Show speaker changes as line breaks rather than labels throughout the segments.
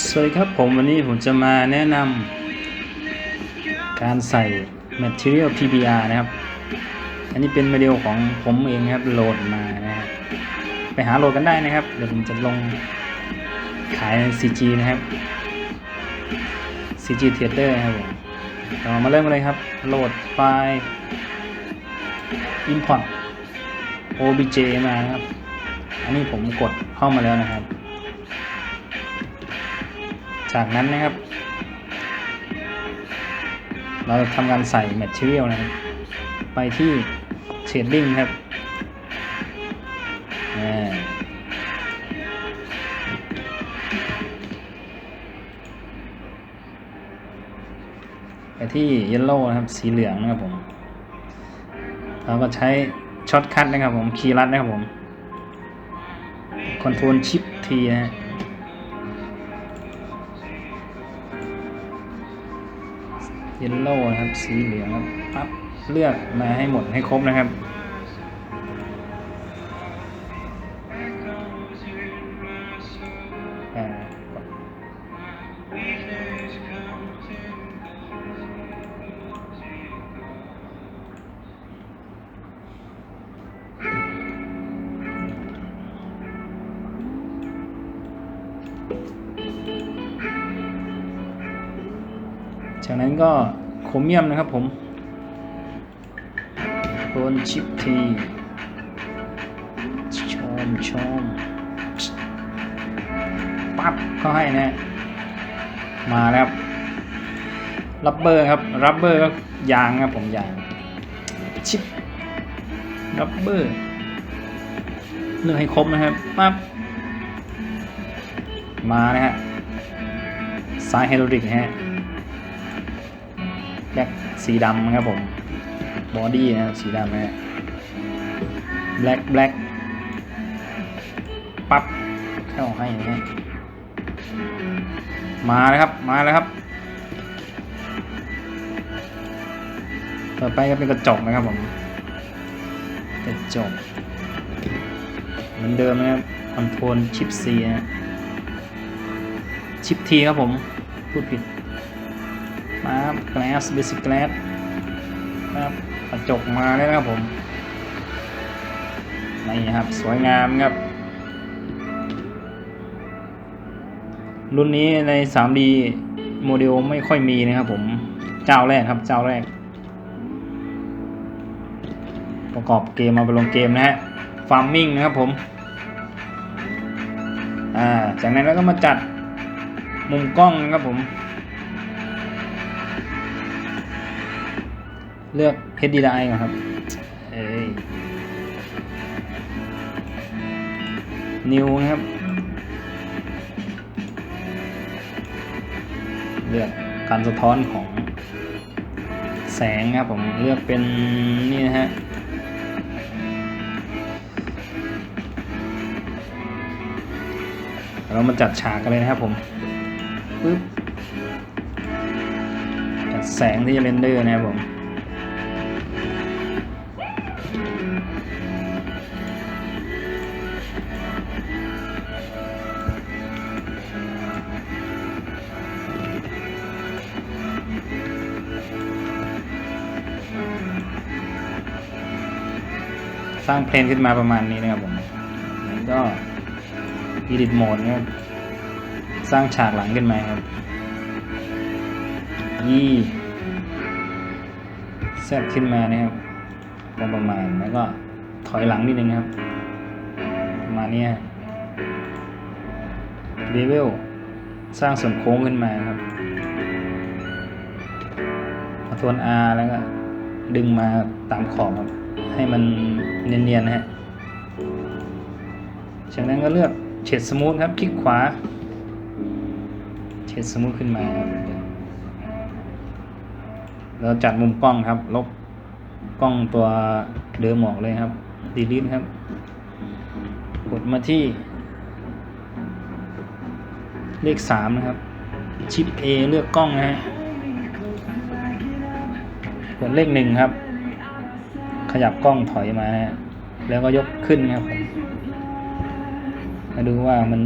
สวัสดีครับผมวันนี้ผมจะมาแนะนำการใส่ Material PBR นะครับ อันนี้เป็นโมเดลของผมเองครับโหลดมานะครับไปหาโหลดกันได้นะครับ เดี๋ยวผมจะลงขาย CG นะครับ CG Theater ครับผมเรามาเริ่มกันเลยครับ โหลดไฟล์ Import OBJ มาครับ อันนี้ผมกดเข้ามาแล้วนะครับ จากนั้นนะครับ เราจะทำการใส่ Material นะครับ ไปที่ Shading ครับไปที่ Yellow นะครับ สีเหลืองนะครับผมเราก็ใช้ช็อตคัทนะครับผม คีย์ลัดนะครับผม Control Shift T นะฮะ ยลโล่ครับ สีเหลืองครับ ปั๊บ เลือกมาให้หมดให้ครบนะครับ เมียมนะครับผมโคนชิปทีชมชมปั๊บเขาให้นะมาแล้วครับรับเบอร์ครับรับเบอร์ก็ยางครับผมยางชิปรับเบอร์เลือกให้ครบนะครับปั๊บมานะฮะสายไฮดรอลิกนะฮะ สีดำนะครับผมบอดี้นะครับสีดำนะฮะแบล็กแบล็กปั๊บเข้าให้นะมาแล้วครับมาแล้วครับ ต่อไปก็เป็นกระจกนะครับผมกระจกเหมือนเดิมนะครับคอนโทรลชิป C นะฮะชิป T ครับผม พูดผิด มาครับ glass basic glass นะครับกระจกมาแล้วนะครับผม นี่ครับ สวยงามครับ รุ่นนี้ใน 3D โมเดลไม่ค่อยมีนะครับผม เจ้าแรกครับ เจ้าแรก ประกอบเกมมาไปลงเกมนะฮะ farming นะครับผม อ่า จากนั้นเราก็มาจัดมุมกล้องนะครับผม เลือก HDI ก่อนครับ เอ้ย New นะครับ เลือกการสะท้อนของแสงครับผมเลือกเป็นนี่นะฮะเรามาจัดฉากกันเลยนะครับผมปึ๊บจัดแสงที่จะเรนเดอร์นะครับผม ร้างเพลงขึ้นมาประมาณนี้นะครับผมแล้วก็ edit mode นะครับสร้างฉากหลังขึ้นมาครับยี่แซดขึ้นมานะครับพอประมาณแล้วก็ถอยหลังนิดนึงครับ ประมาณนี้เลเวลสร้างส่วนโค้งขึ้นมาครับมาทวน R แล้วก็ดึงมาตามขอบครับ ให้มัน เนียนๆนะฮะ จากนั้นก็เลือกเฉดสมูทครับ คลิกขวา เฉดสมูทขึ้นมาครับเราจัดมุมกล้องครับ ลบกล้องตัวเดิมออกเลยครับ ดีลิทครับ กดมาที่เลขสามนะครับ ชิป A เลือกกล้องนะฮะกดเลขหนึ่งครับ ขยับกล้องถอยมานะแล้วก็ยกขึ้นนะครับผมมาดูว่ามัน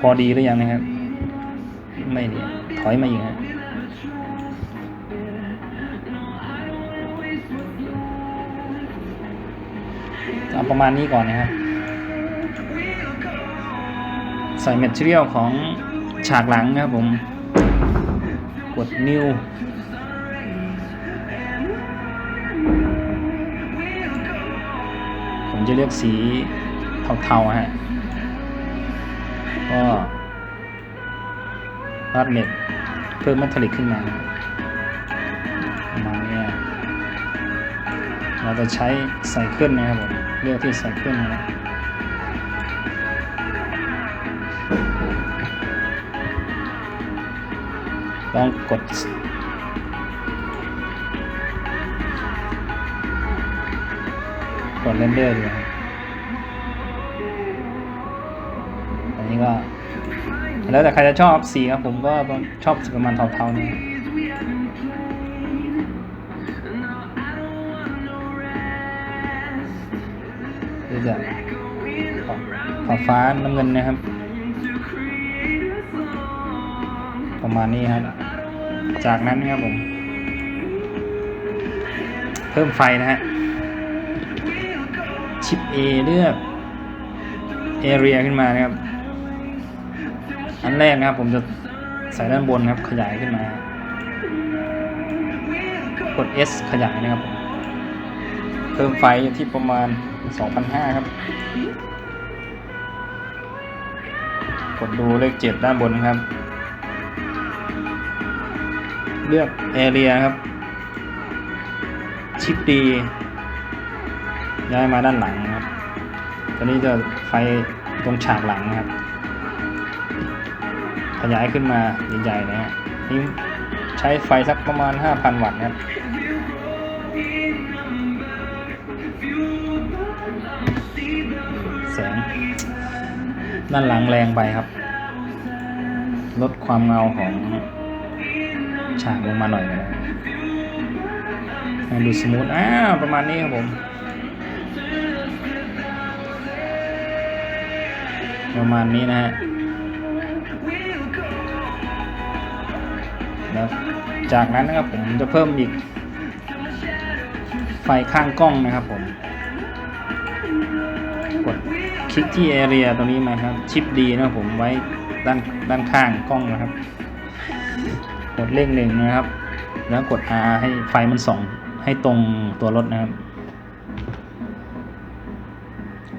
พอดีหรือยังนะครับ ไม่เนี่ยถอยมาอีกฮะเอาประมาณนี้ก่อนนะครับ ใส่แมทเทียลของฉากหลังนะครับผม กด new ผมจะเลือกสีเทาๆฮะก็รัดเน็ตเพิ่มมัทลิกขึ้นมาประมาณนี้เราจะใช้ใส่ขึ้นนะครับผมเลือกที่ใส่ขึ้นนะครับลองกด ดเรนเดอร์ดูอันนี้ก็ แล้วแต่ใครจะชอบสีครับผมก็ชอบสีประมาณเทาๆนี่อจะฟ้าฟ้าน้ำเงินนะครับ ประมาณนี้ครับ จากนั้นครับผม เพิ่มไฟนะฮะ ชิป A เลือก Area ขึ้นมานะครับ อันแรกนะครับผมจะใส่ด้านบนครับ ขยายขึ้นมา กด S ขยายนะครับผมเพิ่มไฟที่ประมาณ 2,500 ครับ กดดูเลข 7 ด้านบนนะครับ เลือก Area ครับ ชิป D ย้ายมาด้านหลังนะครับ ตอนนี้จะไฟตรงฉากหลังนะครับ ขยายขึ้นมาใหญ่ๆนะฮะนี่ใช้ไฟสักประมาณ 5,000 วัตต์นะครับแสงด้านหลังแรงไปครับ ลดความเงาของฉากลงมาหน่อยนะให้ดูสมูท อ้าวประมาณนี้ครับผม ประมาณนี้นะฮะแล้วจากนั้นนะครับผมจะเพิ่มอีก ไฟข้างกล้องนะครับผม กดคลิกที่ Area ตรงนี้มาครับ ชิปดีนะครับผมไว้ด้านด้านข้างกล้องนะครับ กดเลขหนึ่งนะครับ แล้วกด R ให้ไฟมันส่องให้ตรงตัวรถนะครับ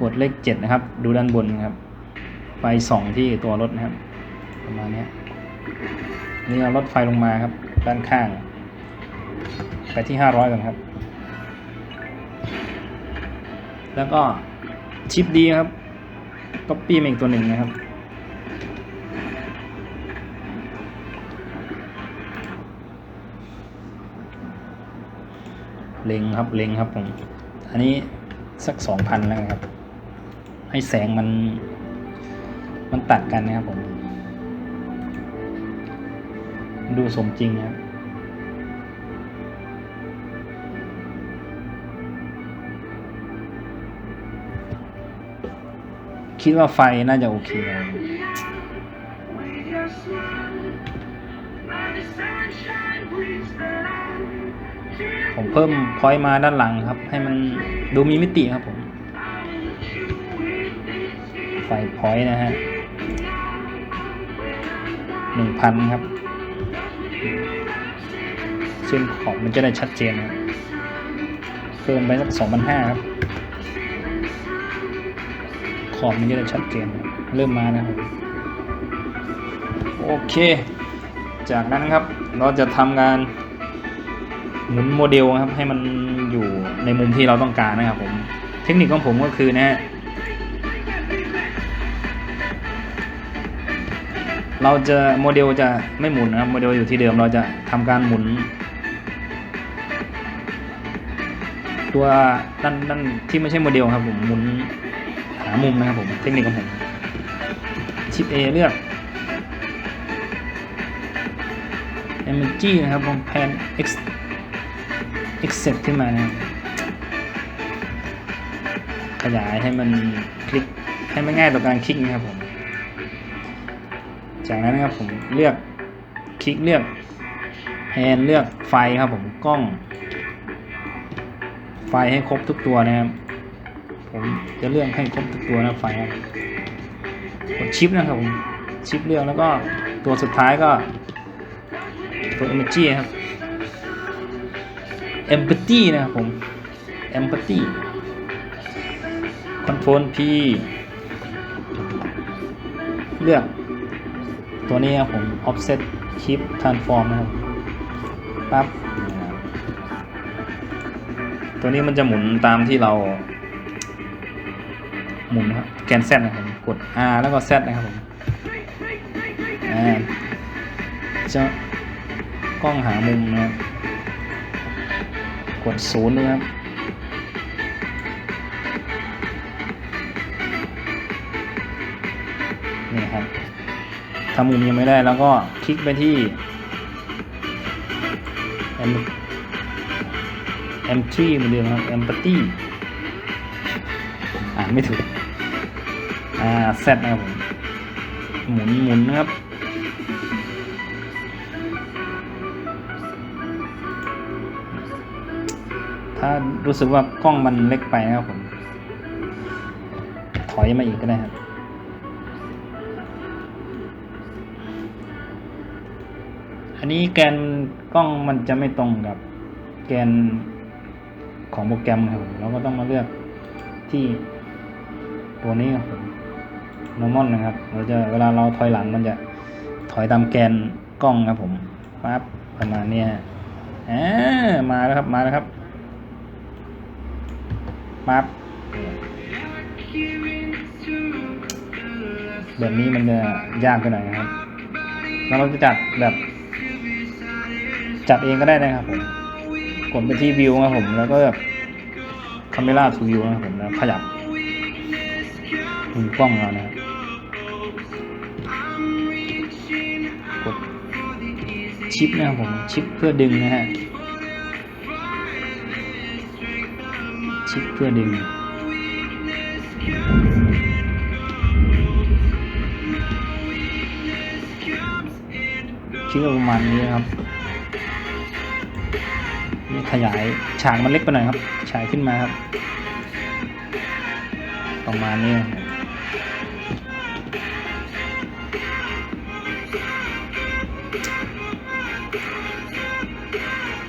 กดเลขเจ็ดนะครับ ดูด้านบนนะครับ ไฟส่องที่ตัวรถนะครับ ประมาณนี้นี่เอารถไฟลงมาครับ ด้านข้าง ไปที่ห้าร้อยก่อนครับ แล้วก็ชิปดีครับก็ปี้มาอีกตัวหนึ่งนะครับ เล็งครับเล็งครับผม อันนี้สักสองพันแล้วครับ ให้แสงมัน มันตัดกันนะครับผมดูสมจริงครับคิดว่าไฟน่าจะโอเคครับผมเพิ่มพอยต์มาด้านหลังครับ ให้มันดูมีมิติครับผม ไฟพอยต์นะฮะ หนึ่งพันครับเส้นขอบมันจะได้ชัดเจนครับเพิ่มไปสักสองพันห้าครับ ขอบมันจะได้ชัดเจน เริ่มมานะครับ โอเค จากนั้นครับเราจะทำงานหมุนโมเดลครับให้มันอยู่ในมุมที่เราต้องการนะครับผม เทคนิคของผมก็คือนะฮะ เราจะโมเดลจะไม่หมุนนะครับโมเดลอยู่ที่เดิมเราจะทำการหมุน ตัวด้านด้านที่ไม่ใช่โมเดลครับผมหมุนหามุมนะครับผมเทคนิคของผมชิป A เลือก Emoji นะครับผมแพน X Accept ขึ้นมานะครับขยายให้มันคลิกให้มันง่ายต่อการคลิกนะครับผม จากนั้นนะครับผมเลือกคลิกเลือกแฮนเลือกไฟครับผมกล้อง ไฟให้ครบทุกตัวนะครับ ผมจะเลือกให้ครบทุกตัวนะไฟครับกดชิปนะครับผมชิปเลือกแล้วก็ตัวสุดท้ายก็ตัว emoji ครับ empathy นะครับผม empathy control P เลือก ตัวนี้ครับผม offset keep transform นะครับปั๊บตัวนี้มันจะหมุนตามที่เรา หมุนนะครับแกน Z นะครับผมกด R แล้วก็ Z นะครับผมอ่าจะกล้องหามุมนะครับกดศูนย์นะครับ ถ้ามุมยังไม่ได้แล้วก็คลิกไปที่ M M3 เหมือนเดิมครับ empty อ่าไม่ถูก อ่า Z นะครับผม หมุนหมุนนะครับถ้ารู้สึกว่ากล้องมันเล็กไปนะครับผม ถอยมาอีกก็ได้ครับ อันนี้แกนกล้องมันจะไม่ตรงกับแกนของโปรแกรมครับผมเราก็ต้องมาเลือกที่ตัวนี้ครับผม normal นะครับ เราจะเวลาเราถอยหลังมันจะถอยตามแกนกล้องครับผมปั๊บประมาณเนี้ยฮะอ่ามาแล้วครับมาแล้วครับปั๊บแบบนี้มันจะยากไปหน่อยนะครับ แล้วเราจะจัดแบบ จัดเองก็ได้นะครับผมกดไปที่วิวนะผมแล้วก็แบบคาเมล่าทูวิวนะผมแล้วขยับมุมกล้องเรานะครับกดชิปนะครับผมชิปเพื่อดึงนะฮะชิปเพื่อดึงคิดว่าประมาณนี้นะครับ ขยายฉากมันเล็กไปหน่อยครับ ฉายขึ้นมาครับ ประมาณนี้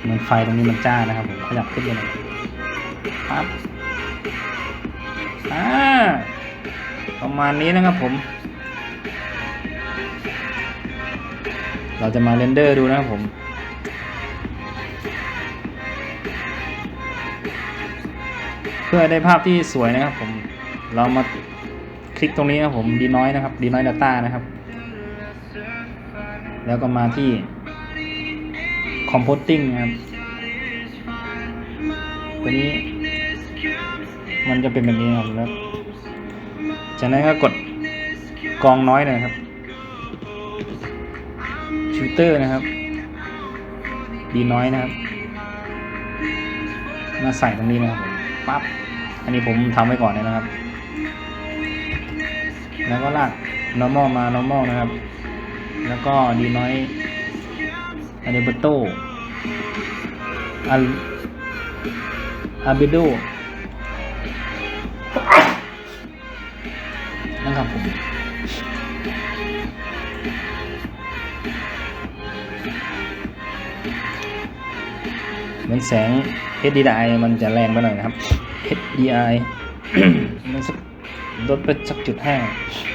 มันไฟตรงนี้มันจ้านะครับผมขยับขึ้นไปหน่อยปั๊บอ่าประมาณนี้นะครับผมเราจะมาเรนเดอร์ดูนะครับผม พื่อได้ภาพที่สวยนะครับ ผมเรามาคลิกตรงนี้นะครับผมดีน้อยนะครับดีน้อยดัต้านะครับ แล้วก็มาที่ composting นะครับตัวนี้ มันจะเป็นแบบนี้ครับแล้วจากนั้นก็กดกองน้อยน่อยครับฟิลเตอร์นะครับ ดีน้อยนะครับ มาใส่ตรงนี้นะครับปั๊บ อันนี้ผมทำไว้ก่อนเลยนะครับ แล้วก็ลาก normal มา normal นะครับ แล้วก็ดีน้อยอ d เ b โตอัลอาเบโดนะครับผมเหมือนแสง HDI มันจะแรงไปหน่อยนะครับ HDI มันสักลดไปสักจุดห้าเอา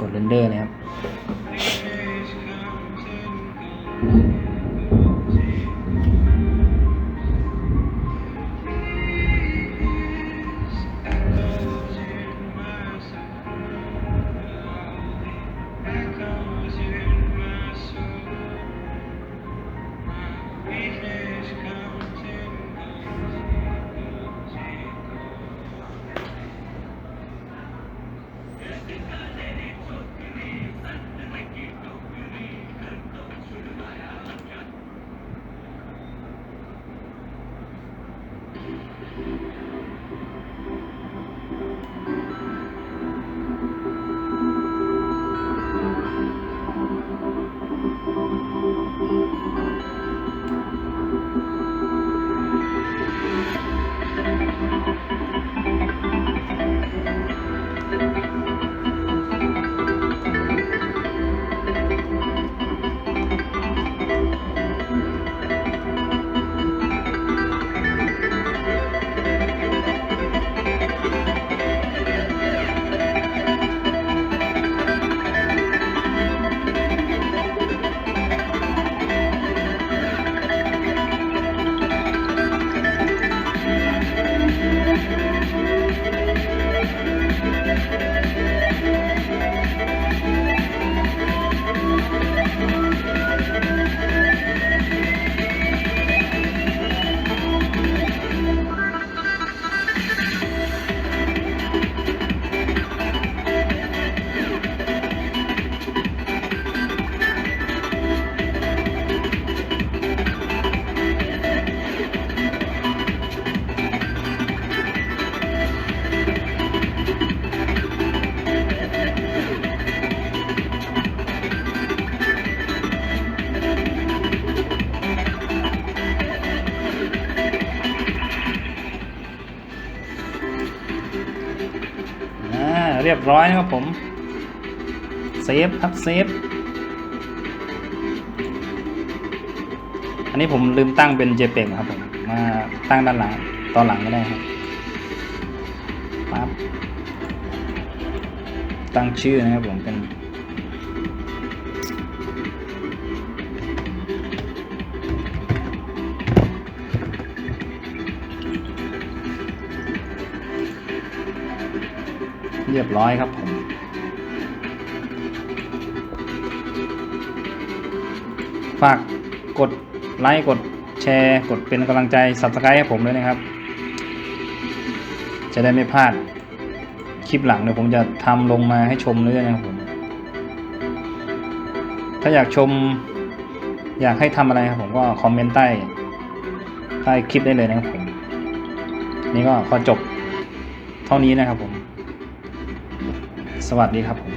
กดเรนเดอร์นะครับ
เรี
ยบร้อยนะครับผมเซฟครับเซฟอันนี้ผมลืมตั้งเป็น JPEG ครับผมมาตั้งด้านหลังตอนหลังก็ได้ครับปั๊บตั้งชื่อนะครับผมเป็น เรียบร้อยครับผมฝากกดไลค์กดแชร์ กดเป็นกำลังใจ subscribe ให้ผมด้วยนะครับ จะได้ไม่พลาด คลิปหลังเดี๋ยวผมจะทำลงมาให้ชมเรื่อยนะครับผม ถ้าอยากชมอยากให้ทำอะไรครับผมก็คอมเมนต์ใต้ใต้คลิปได้เลยนะครับผม นี่ก็ขอจบเท่านี้นะครับผม สวัสดีครับผม